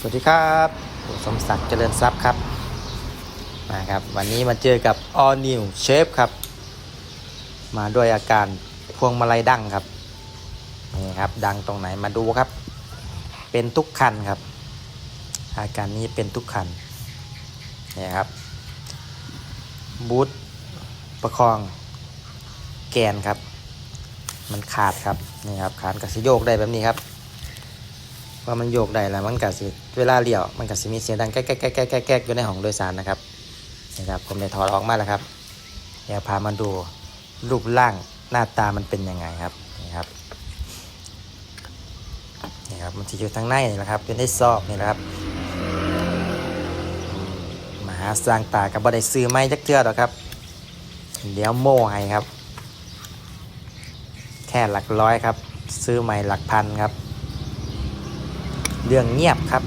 สวัสดีครับผมสมศักดิ์เจริญทรัพย์ครับมาครับ วันนี้มาเจอกับ All New Shape ครับ มาด้วยอาการพวงมาลัยดังครับนี่ครับ ดังตรงไหนมาดูครับ เป็นทุกคันครับ อาการนี้เป็นทุกคันนี่ครับบูทประคองแกนครับ มันขาดครับนี่ครับขาดกับสโยกได้แบบนี้ครับ พอมันโยกได้แล้วมันก็สิเวลาเลี้ยวมันก็สิมีเสียงดังแก๊กแก๊กแก๊กแก๊กแก๊กอยู่ในห้องโดยสารนะครับนี่ครับผมได้ถอดออกมาแล้วครับเดี๋ยวพามาดูรูปร่างหน้าตามันเป็นยังไงครับนี่ครับนี่ครับมันจะอยู่ทางในนี่แหละครับเป็นไอ้ซอกนี่แหละครับมหาสร้างตากับบ่ได้ซื้อไม้จักเทือหรอกครับ เดี๋ยวโม่ให้ครับ แค่หลักร้อยครับ ซื้อใหม่หลักพันครับ เรื่องเงียบครับ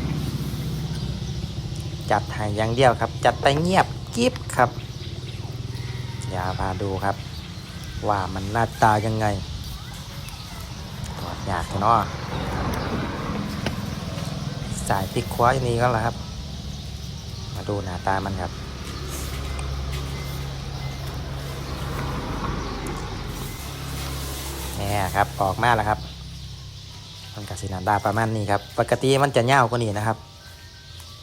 จัดให้อย่างเดียวครับ จัดไปเงียบกิฟครับ อย่าพาดูครับ ว่ามันหน้าตายังไงถอดยากเนาะสายพลิกคว้าอย่างนี้ก็แล้วครับ มาดูหน้าตามันครับนี่ครับออกมาแล้วครับ มันกสินาดาประมาณนี้ครับ ปกติมันจะเน่ากว่านี้นะครับ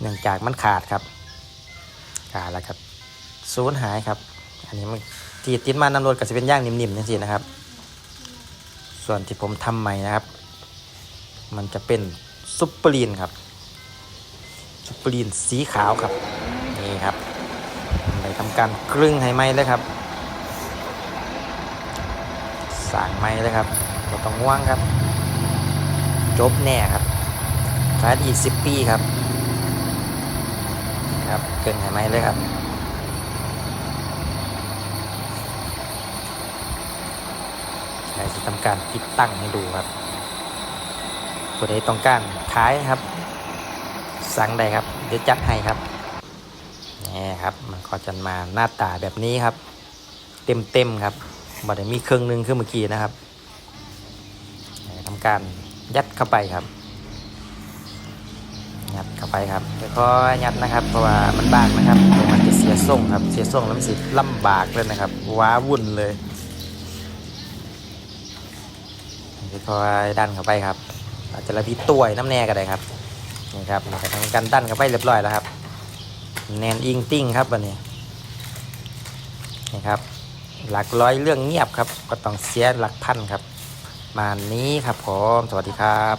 เนื่องจากมันขาดครับ ขาดแล้วครับศูนย์หายครับ อันนี้มันที่ติดมานำรถก็จะเป็นย่างนิ่มๆนี่สินะครับ ส่วนที่ผมทำใหม่นะครับ มันจะเป็นซุปเปอร์ลีนครับ ซุปเปอร์ลีนสีขาวครับ นี่ครับไปทำการกลึงให้ไหมเลยครับสั่งไหมเลยครับก็ต้องง่วงครับ จบแน่ครับขายอีกสิบปีครับ ครับเกินไหมเลยครับใช้จะทำการติดตั้งให้ดูครับผู้ใดต้องการขายครับ สั่งได้ครับ เดี๋ยวจัดให้ครับนี่ครับ มันก็จะมาหน้าตาแบบนี้ครับ เต็มเต็มครับบ่ได้มีเครื่องหนึงคือเมื่อกี้นะครับทำการ ยัดเข้าไปครับ ยัดเข้าไปครับค่อยยัดนะครับ เพราะว่ามันบางนะครับเดี๋ยวมันจะเสียทรงครับ เสียทรงแล้วมันสิลำบากเลยนะครับ ว้าวุ่นเลยค่อยดันเข้าไปครับอาจจะระพีตัวน้ำแน่ก็ได้ครับนี่ครับทำการดันเข้าไปเรียบร้อยแล้วครับ แนนอิงติ้งครับวันนี้นี่ครับ หลักร้อยเรื่องเงียบครับ ก็ต้องเสียหลักพันครับ มานี้ครับผม สวัสดีครับ